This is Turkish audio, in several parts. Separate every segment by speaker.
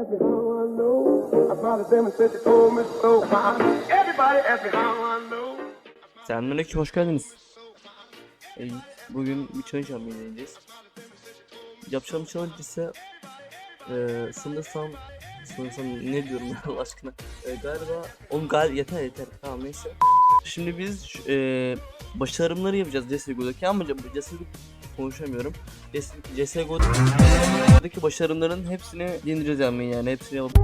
Speaker 1: ask me how
Speaker 2: hoş geldiniz. Ee, bugün bir challenge yapmayı deneyeceğiz. Yapacağım challenge ise eee sanırsam sanırsam ne diyorum Allah aşkına? Ee, galiba oğlum gal yeter yeter. Tamam neyse Şimdi biz eee başarımları yapacağız CSGO'daki ama CSGO konuşamıyorum CS CSGO'daki başarımların hepsini yeneceğiz yani yani hepsini yapıp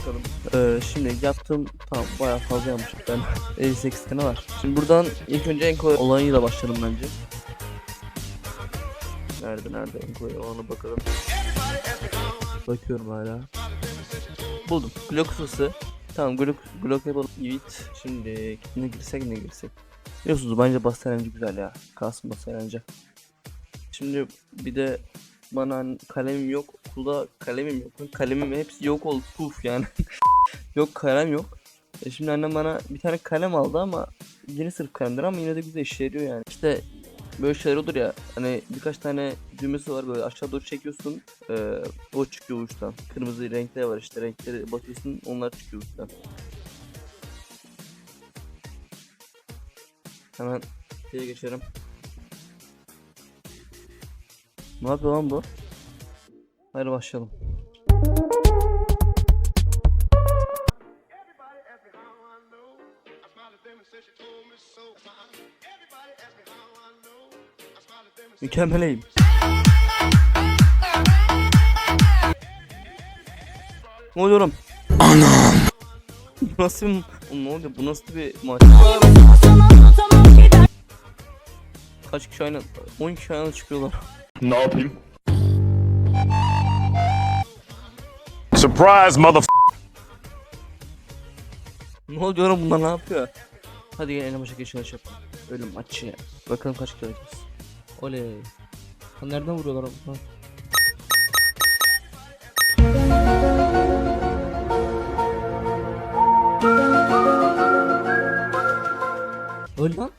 Speaker 2: bakalım. Ee, şimdi yaptığım tamam bayağı fazla yapmışım ben 58 tane var. Şimdi buradan ilk önce en kolay olanıyla başlayalım bence. Nerede nerede en kolay olanı bakalım. Bakıyorum hala. Buldum. Glock. Tamam Glock, Glock yapalım. Evet. Şimdi ne girsek ne girsek. Biliyorsunuz bence bas RNG güzel ya. Kalsın bas RNG. Şimdi bir de bana kalemim yok. Okulda kalemim yok. Kalemim hepsi yok oldu. Puf yani. yok kalem yok. E şimdi annem bana bir tane kalem aldı ama yeni sırf kalemdir ama yine de güzel işe yarıyor yani. İşte böyle şeyler olur ya hani birkaç tane düğmesi var böyle aşağı doğru çekiyorsun e, o çıkıyor uçtan. Kırmızı renkler var işte renkleri basıyorsun onlar çıkıyor uçtan. Hemen şeye geçelim. Ne yapıyor lan bu? Hadi başlayalım.
Speaker 1: Everybody ask
Speaker 2: Mükemmeleyim. Ne oluyorum? Anam. nasıl ne oluyor? Bu nasıl bir maç? Kaç kişi aynı? 10 kişi aynı çıkıyorlar.
Speaker 3: Ne yapayım? Surprise mother
Speaker 2: Ne oluyor bunlar ne yapıyor? Hadi gel en başa geçelim yapalım. Ölüm maçı. Bakalım kaç kişi alacağız. Oley. Ha, nereden vuruyorlar bunlar? Öl lan.